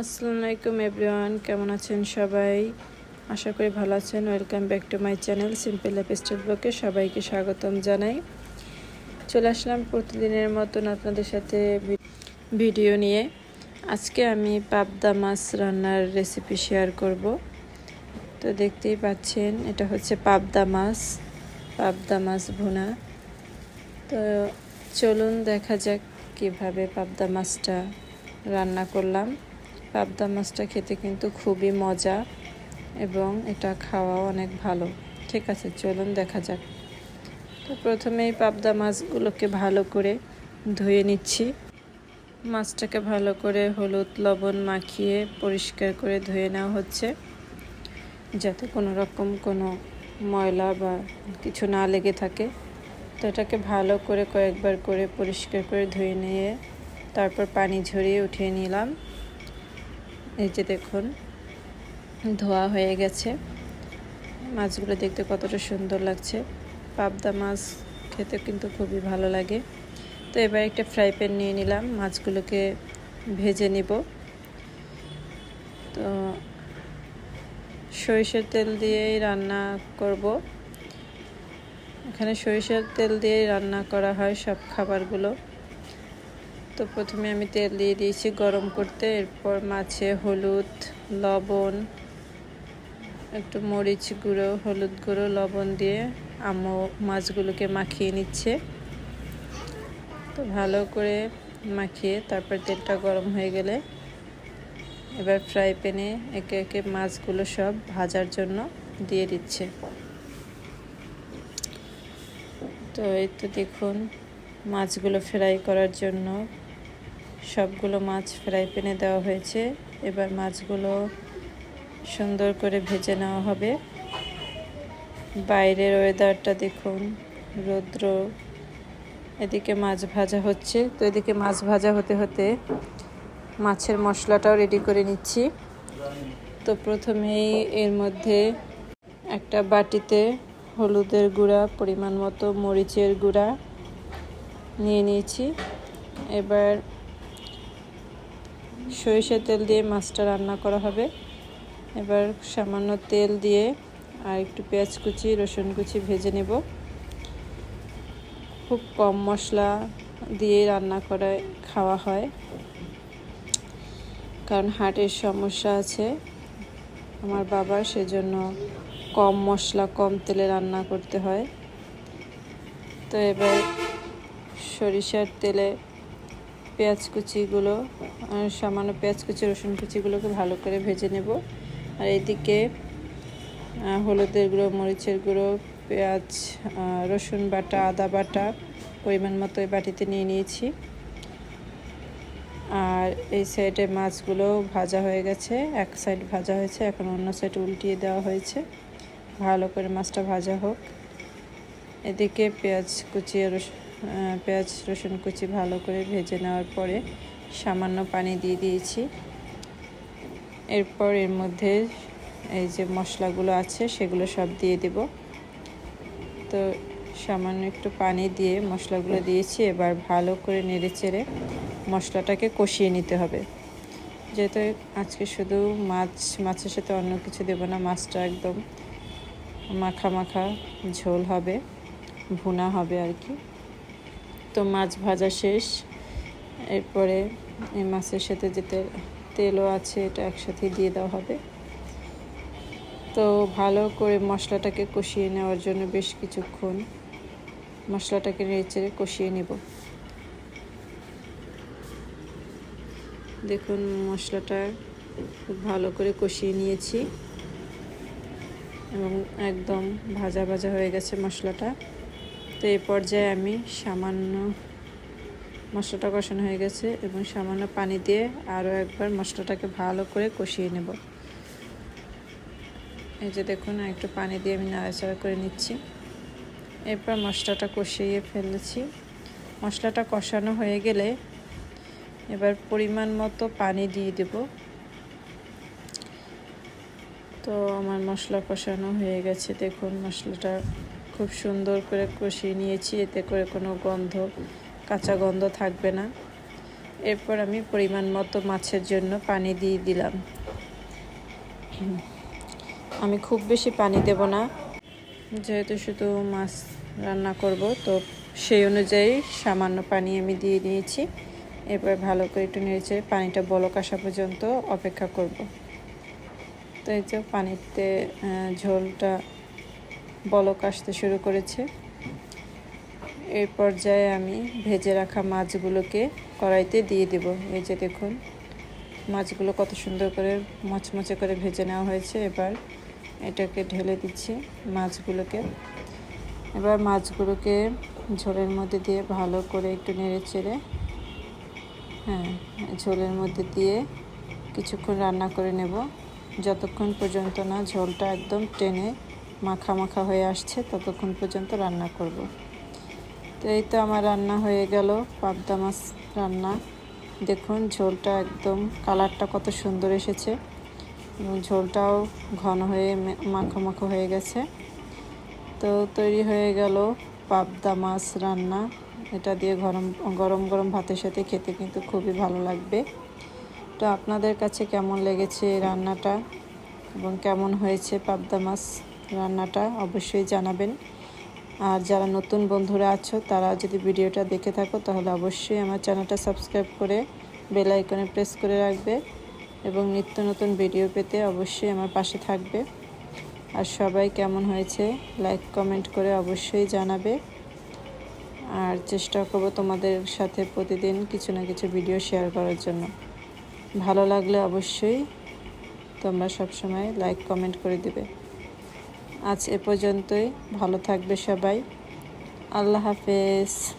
আসসালামু আলাইকুম এভরিওয়ান, কেমন আছেন সবাই? আশা করি ভালো আছেন। Welcome back to my channel simple life style ব্লকে সবাইকে স্বাগতম জানাই। চলে আসলাম প্রতিদিনের মতন আপনাদের সাথে ভিডিও নিয়ে। আজকে আমি পাবদা মাছ রান্নার রেসিপি শেয়ার করব। তো দেখতেই পাচ্ছেন, এটা হচ্ছে পাবদা মাছ পাবদা মাছ ভুনা। তো চলুন দেখা যাক কীভাবে পাবদা মাছটা রান্না করলাম। পাবদা মাছটা খেতে কিন্তু খুবই মজা এবং এটা খাওয়াও অনেক ভালো। ঠিক আছে, চলুন দেখা যাক। তো প্রথমেই পাবদা মাছগুলোকে ভালো করে ধুয়ে নিচ্ছি। মাছটাকে ভালো করে হলুদ লবণ মাখিয়ে পরিষ্কার করে ধুয়ে নেওয়া হচ্ছে। যাতে কোনো রকম কোনো ময়লা বা কিছু না লেগে থাকে। তো এটাকে ভালো করে কয়েকবার করে পরিষ্কার করে ধুয়ে নিয়ে তারপর পানি ঝরিয়ে উঠিয়ে নিলাম। এই যে দেখুন, ধোয়া হয়ে গেছে। মাছগুলো দেখতে কতটা সুন্দর লাগছে। পাবদা মাছ খেতে কিন্তু খুবই ভালো লাগে। তো এবার একটা ফ্রাই প্যান নিয়ে নিলাম, মাছগুলোকে ভেজে নিব। তো সরিষার তেল দিয়েই রান্না করব। এখানে সরিষার তেল দিয়েই রান্না করা হয় সব খাবারগুলো। তো প্রথমে আমি তেল দিয়ে দিয়েছি গরম করতে, এরপর মাছে হলুদ, লবণ, একটু মরিচ গুঁড়ো, হলুদ গুঁড়ো, লবণ দিয়ে আম্মু মাছগুলোকে মাখিয়ে নিচ্ছে। তো ভালো করে মাখিয়ে তারপর তেলটা গরম হয়ে গেলে এবার ফ্রাই প্যানে একে একে মাছগুলো সব ভাজার জন্য দিয়ে দিচ্ছে। তো এই তো দেখুন, মাছগুলো ফ্রাই করার জন্য সবগুলো মাছ ফ্রাই প্যানে দেওয়া হয়েছে। এবার মাছগুলো সুন্দর করে ভেজে নেওয়া হবে। বাইরের ওয়েদারটা দেখুন, রৌদ্র। এদিকে মাছ ভাজা হচ্ছে। তো এদিকে মাছ ভাজা হতে হতে মাছের মশলাটাও রেডি করে নিচ্ছি। তো প্রথমেই এর মধ্যে একটা বাটিতে হলুদের গুঁড়া, পরিমাণ মতো মরিচের গুঁড়া নিয়ে নিয়েছি। এবার সরিষার তেল দিয়ে মাছটা রান্না করা হবে। এবার সামান্য তেল দিয়ে আর একটু পেঁয়াজ কুচি, রসুন কুচি ভেজে নেব। খুব কম মশলা দিয়ে রান্না করে, খাওয়া হয়। কারণ হার্টের সমস্যা আছে। আমার বাবার সেজন্য কম মশলা, কম তেলে রান্না করতে হয়। তো এবার সরিষার তেলে পেঁয়াজ কুচিগুলো সামান্য পেঁয়াজ কুচি, রসুন কুচিগুলোকে ভালো করে ভেজে নেব। আর এদিকে হলুদের গুঁড়ো, মরিচের গুঁড়ো, পেঁয়াজ রসুন বাটা, আদা বাটা পরিমাণ মতো এই বাটিতে নিয়ে নিয়েছি। আর এই সাইডে মাছগুলো ভাজা হয়ে গেছে, এক সাইড ভাজা হয়েছে, এখন অন্য সাইড উল্টিয়ে দেওয়া হয়েছে। ভালো করে মাছটা ভাজা হোক। এদিকে পেঁয়াজ কুচি পেঁয়াজ, রসুন কুচি ভালো করে ভেজে নেওয়ার পরে সামান্য পানি দিয়ে দিয়েছি। এরপর এর মধ্যে এই যে মশলাগুলো আছে, সেগুলো সব দিয়ে দেব। তো সামান্য একটু পানি দিয়ে মশলাগুলো দিয়েছি, এবার ভালো করে নেড়ে চেড়ে মশলাটাকে কষিয়ে নিতে হবে। যেহেতু আজকে শুধু মাছ, মাছের সাথে অন্য কিছু দেবো না, মাছটা একদম মাখা মাখা ঝোল হবে, ভুনা হবে আর কি। তো মাছ ভাজা শেষ। এরপরে এই মাছের সাথে যে তেলও আছে, এটা একসাথে দিয়ে দেওয়া হবে। তো ভালো করে মশলাটাকে কষিয়ে নেওয়ার জন্য বেশ কিছুক্ষণ মশলাটাকে নেড়ে কষিয়ে নেব। দেখুন মশলাটা খুব ভালো করে কষিয়ে নিয়েছি। এবং একদম ভাজা ভাজা হয়ে গেছে মশলাটা। তো এই পর্যায়ে আমি সামান্য মশলাটা কষানো হয়ে গেছে এবং সামান্য পানি দিয়ে আরও একবার মশলাটাকে ভালো করে কষিয়ে নেব। এই যে দেখুন একটু পানি দিয়ে আমি নাড়াচাড়া করে নিচ্ছি। এরপর মশলাটা কষিয়ে ফেলেছি। মশলাটা কষানো হয়ে গেলে এবার পরিমাণ মতো পানি দিয়ে দেব। তো আমার মশলা কষানো হয়ে গেছে। দেখুন, মশলাটা খুব সুন্দর করে কষিয়ে নিয়েছি, এতে করে কোনো গন্ধ, কাঁচা গন্ধ থাকবে না। এরপর আমি পরিমাণ মতো মাছের জন্য পানি দিয়ে দিলাম। আমি খুব বেশি পানি দেব না, যেহেতু শুধু মাছ রান্না করব, তো সেই অনুযায়ী সামান্য পানি আমি দিয়ে দিয়েছি এরপর ভালো করে একটু নেড়েছে পানিটা বলক আসা পর্যন্ত অপেক্ষা করব। তো এই যে পানিতে ঝোলটা বলক আসতে শুরু করেছে। এই পর্যায়ে আমি ভেজে রাখা মাছগুলোকে কড়াইতে দিয়ে দেব। এই যে দেখুন, মাছগুলো কত সুন্দর করে মচমচে করে ভেজে নেওয়া হয়েছে। এবার এটাকে ঢেলে দিচ্ছি মাছগুলোকে। এবার মাছগুলোকে ঝোলের মধ্যে দিয়ে ভালো করে একটু নেড়ে চেড়ে হ্যাঁ ঝোলের মধ্যে দিয়ে কিছুক্ষণ রান্না করে নেব। যতক্ষণ পর্যন্ত না ঝোলটা একদম টেনে মাখা মাখা হয়ে আসছে, ততক্ষণ পর্যন্ত রান্না করব। তো এই তো আমার রান্না হয়ে গেল, পাবদা মাছ রান্না। দেখুন, ঝোলটা একদম, কালারটা কত সুন্দর এসেছে। এবং ঝোলটাও ঘন হয়ে মাখো মাখো হয়ে গেছে। তো তৈরি হয়ে গেল পাবদা মাছ রান্না। এটা দিয়ে গরম গরম গরম ভাতের সাথে খেতে কিন্তু খুবই ভালো লাগবে। তো আপনাদের কাছে কেমন লেগেছে রান্নাটা? এবং কেমন হয়েছে পাবদা মাছ? রান্নাটা অবশ্যই জানাবেন। আর যারা নতুন বন্ধুরা আছো, তারা যদি ভিডিওটা দেখে থাকো, তাহলে অবশ্যই আমার চ্যানেলটা সাবস্ক্রাইব করে বেল আইকনে প্রেস করে রাখবে এবং নিত্য নতুন ভিডিও পেতে অবশ্যই আমার পাশে থাকবে। আর সবাই কেমন হয়েছে, লাইক, কমেন্ট করে অবশ্যই জানাবে। আর চেষ্টা করব তোমাদের সাথে প্রতিদিন কিছু না কিছু ভিডিও শেয়ার করার জন্য। ভালো লাগলে অবশ্যই তোমরা সবসময় লাইক, কমেন্ট করে দিবে। আজ এ পর্যন্তই। ভালো থাকবে সবাই। আল্লাহ হাফেজ।